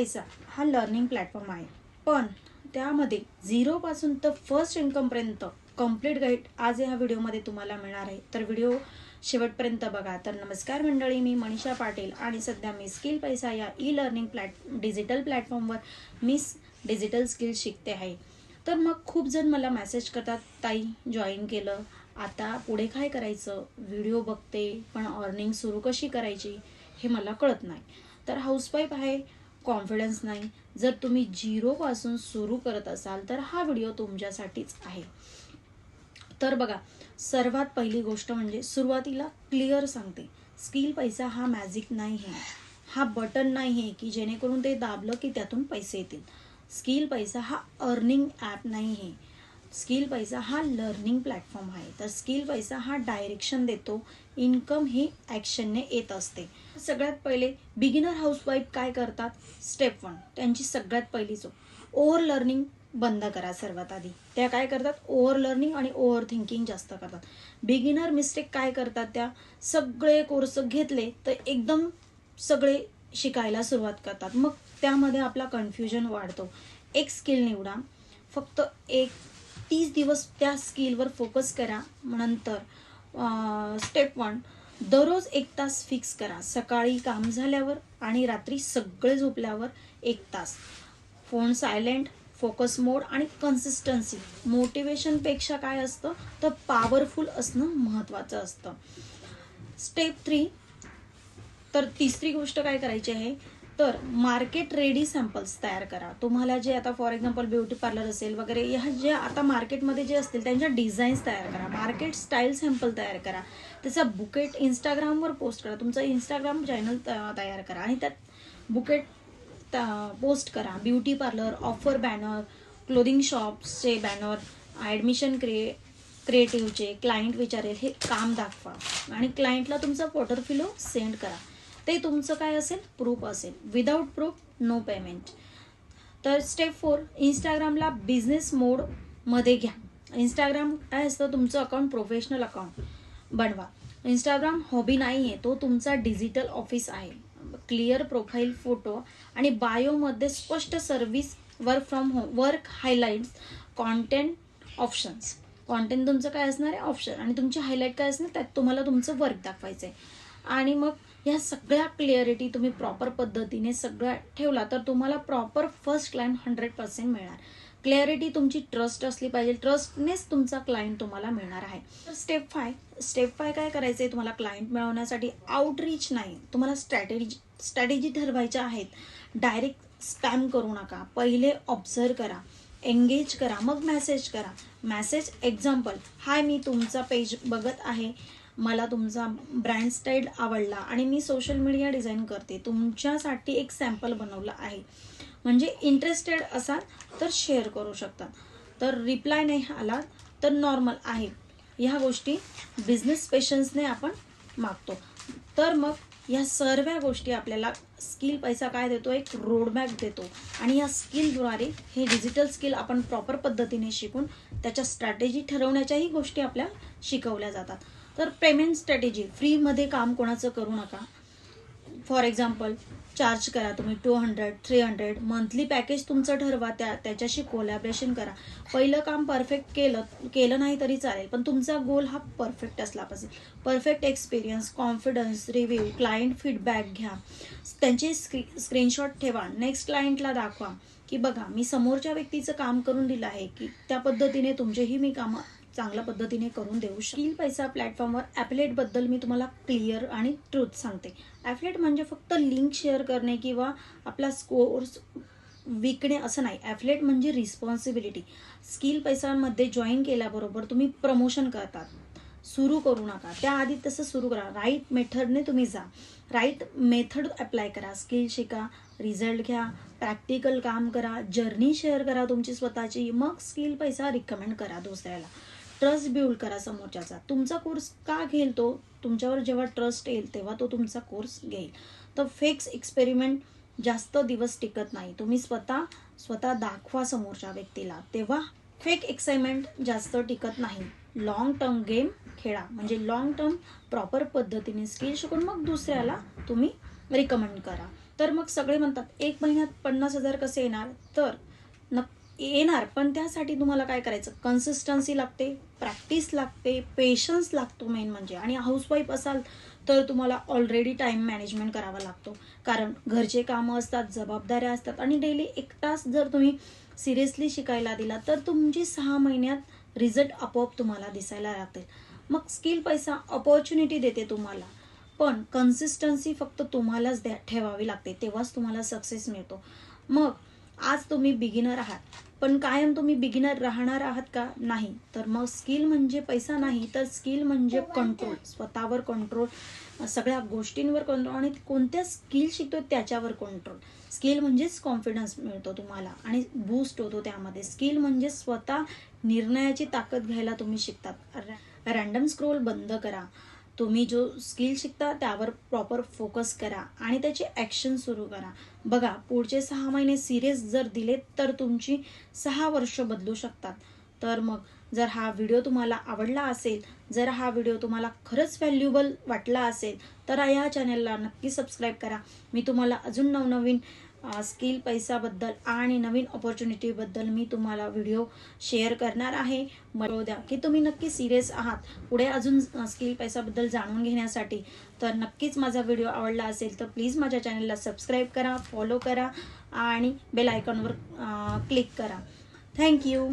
पैसा हा learning platform आहे. पण त्यामध्ये झिरोपासून तर फर्स्ट इन्कमपर्यंत कंप्लीट गाईड आज ह्या व्हिडिओमध्ये तुम्हाला मिळणार आहे. तर व्हिडिओ शेवटपर्यंत बघा. तर नमस्कार मंडळी मी मनीषा पाटील आणि सध्या मी स्किल पैसा या ई लर्निंग प्लॅट डिजिटल प्लॅटफॉर्मवर मी डिजिटल स्किल शिकते आहे. तर मग खूप जण मला मेसेज करतात ताई जॉईन केलं. आता पुढे काय करायचं? व्हिडिओ बघते पण अर्निंग सुरू कशी करायची? हे मला कळत नाही. तर हाऊसवाईफ आहे कॉन्फिडन्स नाही. जर तुम्ही झिरोपासून सुरू करत असाल तर हा व्हिडिओ तुमच्यासाठीच आहे. तर बघा सर्वात पहिली गोष्ट म्हणजे सुरुवातीला क्लिअर सांगते. स्किल पैसा हा मॅजिक नाही आहे हा बटन नाही आहे की जेणेकरून ते दाबलं की त्यातून पैसे येतील. स्किल पैसा हा अर्निंग ॲप नाही आहे स्किल पैसा हा लर्निंग प्लॅटफॉर्म आहे. तर स्किल पैसा हा डायरेक्शन देतो. इन्कम ही ॲक्शनने येत असते. सगळ्यात पहिले बिगिनर हाऊसवाईफ काय करतात? स्टेप वन त्यांची सगळ्यात पहिली चूक. ओव्हर लर्निंग बंद करा सर्वात आधी. त्या काय करतात? ओव्हर लर्निंग आणि ओव्हर थिंकिंग जास्त करतात. बिगिनर मिस्टेक काय करतात त्या? सगळे कोर्स घेतले तर एकदम सगळे शिकायला सुरुवात करतात. मग त्यामध्ये आपला कन्फ्युजन वाढतो. एक स्किल निवडा. फक्त एक तीस दिवस त्या स्किलवर फोकस करा नंतर स्टेप वन दररोज एक तास फिक्स करा. सकाळी काम झाल्यावर आणि रात्री सगळे झोपल्यावर एक तास. फोन सायलेंट फोकस मोड आणि कन्सिस्टन्सी मोटिवेशनपेक्षा काय असतं? तर पॉवरफुल असणं महत्त्वाचं असतं. स्टेप थ्री तर तिसरी गोष्ट काय करायची आहे? तर मार्केट रेडी सॅम्पल्स तयार करा. तुम्हाला जे आता फॉर एक्झाम्पल ब्युटी पार्लर असेल वगैरे ह्या जे आता मार्केटमध्ये जे असतील त्यांच्या डिझाईन्स तयार करा. मार्केट स्टाईल सॅम्पल तयार करा. त्याचा बुकेट इंस्टाग्रामवर पोस्ट करा. तुमचं इंस्टाग्राम चॅनल तयार करा. आणि त्यात बुकेट पोस्ट करा. Beauty parlour offer banner clothing शॉप्सचे banner admission क्रिए क्रिएटिव्हचे क्लायंट विचारेल हे काम दाखवा. आणि क्लायंटला तुमचा पोर्टरफिलो सेंड करा. ते तुमचं काय असेल? प्रूफ असेल. विदाऊट प्रूफ नो पेमेंट तर स्टेप फोर इंस्टाग्रामला बिझनेस मोडमध्ये घ्या. इंस्टाग्राम काय असतं? तुमचं अकाउंट प्रोफेशनल अकाउंट बनवा. इंस्टाग्राम हॉबी नाही आहे तो तुमचा डिजिटल ऑफिस आहे. क्लिअर प्रोफाईल फोटो आणि बायोमध्ये स्पष्ट service work from home work highlights content options content तुमचं काय असणार आहे? ऑप्शन आणि तुमचे हायलाईट काय असणार? त्यात तुम्हाला तुमचं वर्क दाखवायचं आहे आणि मग या सगळ्या क्लिअरिटी तुम्ही प्रॉपर पद्धतीने सगळ्या ठेवला तर तुम्हाला proper first client hundred percent मिळणार. क्लॅरिटी तुमची ट्रस्ट असली पाहिजे. ट्रस्टनेच तुमचा क्लायंट तुम्हाला मिळणार आहे. तर स्टेप फाय स्टेप फाय काय करायचं आहे तुम्हाला क्लायंट मिळवण्यासाठी? आउटरीच नाही. तुम्हाला स्ट्रॅटेजी स्ट्रॅटेजी ठरवायच्या आहेत. डायरेक्ट स्पॅम करू नका. पहिले ऑब्झर्व करा. एंगेज करा. मग मॅसेज करा. मॅसेज एक्झाम्पल हाय मी तुमचा पेज बघत आहे. मला तुमचा ब्रँड स्टाईल आवडला आणि मी सोशल मीडिया डिझाईन करते तुमच्यासाठी एक सॅम्पल बनवलं आहे. म्हणजे इंटरेस्टेड असाल तर शेअर करू शकता तर रिप्लाय नाही आला तर नॉर्मल आहे. ह्या गोष्टी बिझनेस पेशन्सने आपण मागतो. तर मग या सर्व गोष्टी आपल्याला स्किल पैसा काय देतो? एक रोडमॅप देतो. आणि या स्किलद्वारे हे डिजिटल स्किल आपण प्रॉपर पद्धतीने शिकून त्याच्या स्ट्रॅटेजी ठरवण्याच्याही गोष्टी आपल्या शिकवल्या जातात. तर पेमेंट स्ट्रॅटेजी. फ्रीमध्ये काम कोणाचं करू नका. फॉर एक्झाम्पल चार्ज करा तुम्ही two hundred three hundred monthly package तुमचं ठरवा त्या त्याच्याशी कोलॅबरेशन करा. पहिलं काम परफेक्ट केलं केलं नाही तरी चालेल पण तुमचा गोल हा परफेक्ट असला पाहिजे. Perfect experience confidence review client feedback घ्या. त्यांचे स्क्री स्क्रीनशॉट ठेवा. नेक्स्ट क्लायंटला दाखवा की बघा मी समोरच्या व्यक्तीचं काम करून दिलं आहे की त्या पद्धतीने तुमचेही मी कामं चांगल्या पद्धतीने करून देऊ स्किल पैसा प्लॅटफॉर्मवर ॲपलेटबद्दल मी तुम्हाला क्लिअर आणि ट्रूथ सांगते. ॲफलेट म्हणजे फक्त लिंक शेअर करणे किंवा आपला स्कोर्स विकणे असं नाही. ॲफलेट म्हणजे रिस्पॉन्सिबिलिटी स्किल पैशांमध्ये जॉईन केल्याबरोबर तुम्ही प्रमोशन करतात. सुरू करू नका. त्याआधी तसं सुरू करा. राईट मेथडने तुम्ही जा. राईट मेथड अप्लाय करा. स्किल शिका रिझल्ट घ्या प्रॅक्टिकल काम करा जर्नी शेअर करा तुमची स्वतःची. मग स्किल पैसा रिकमेंड करा दुसऱ्याला. ट्रस्ट बिल्ड करा समोरच्याचा. तुमचा कोर्स का घेईल तो? तुमच्यावर जेव्हा ट्रस्ट येईल तेव्हा तो तुमचा कोर्स घेईल. तर फेक्स एक्सपेरिमेंट जास्त दिवस टिकत नाही. तुम्ही स्वतः स्वतः दाखवा समोरच्या व्यक्तीला. तेव्हा फेक एक्साइटमेंट जास्त टिकत नाही. लॉंग टर्म गेम खेळा. म्हणजे लॉंग टर्म प्रॉपर पद्धतीने स्किल शिकून मग दुसऱ्याला तुम्ही रिकमेंड करा. तर मग सगळे म्हणतात एक महिन्यात पन्नास हजार कसे येणार? तर नक्की येणार पण त्यासाठी तुम्हाला काय करायचं? कन्सिस्टन्सी लागते प्रॅक्टिस लागते पेशन्स लागतो मेन म्हणजे. आणि हाऊसवाईफ असाल तर तुम्हाला ऑलरेडी टाईम मॅनेजमेंट करावा लागतो. कारण घरचे कामं असतात जबाबदाऱ्या असतात आणि डेली एक तास जर तुम्ही सिरियसली शिकायला दिला तर तुमची सहा महिन्यात रिझल्ट आपोआप तुम्हाला दिसायला लागतील. मग स्किल पैसा ऑपॉर्च्युनिटी देते तुम्हाला. पण कन्सिस्टन्सी फक्त तुम्हालाच द्या ठेवावी लागते. तेव्हाच तुम्हाला सक्सेस मिळतो. मग आज तुम्ही बिगिनर आहात. पण कायम तुम्ही बिगिनर राहणार आहात का? नाही. तर मग स्किल म्हणजे पैसा नाही तर स्किल म्हणजे कंट्रोल स्वतःवर कंट्रोल सगळ्या गोष्टींवर कंट्रोल आणि कोणत्या स्किल शिकतोय त्याच्यावर कंट्रोल स्किल म्हणजेच कॉन्फिडन्स मिळतो तुम्हाला आणि बूस्ट होतो त्यामध्ये. स्किल म्हणजे स्वतः निर्णयाची ताकद घ्यायला तुम्ही शिकतात. रॅन्डम स्क्रोल बंद करा. तुम्ही जो स्किल शिकता त्यावर प्रॉपर फोकस करा आणि त्याची ॲक्शन सुरू करा. बघा पुढचे सहा महिने सिरियस जर दिले तर तुमची सहा वर्ष बदलू शकतात. तर मग जर हा व्हिडिओ तुम्हाला आवडला असेल जर हा व्हिडिओ तुम्हाला खरंच व्हॅल्युबल वाटला असेल तर या चॅनलला नक्की सबस्क्राईब करा. मी तुम्हाला अजून नवनवीन स्किल पैसाबद्दल आणि नवीन ऑपॉर्च्युनिटीबद्दल मी तुम्हाला व्हिडिओ शेअर करणार आहे. मला द्या की तुम्ही नक्की सिरियस आहात. पुढे अजून स्किल पैसाबद्दल जाणून घेण्यासाठी तर नक्कीच माझा व्हिडिओ आवडला असेल तर प्लीज माझ्या चॅनलला सबस्क्राईब करा फॉलो करा आणि बेल आयकॉनवर क्लिक करा. थँक्यू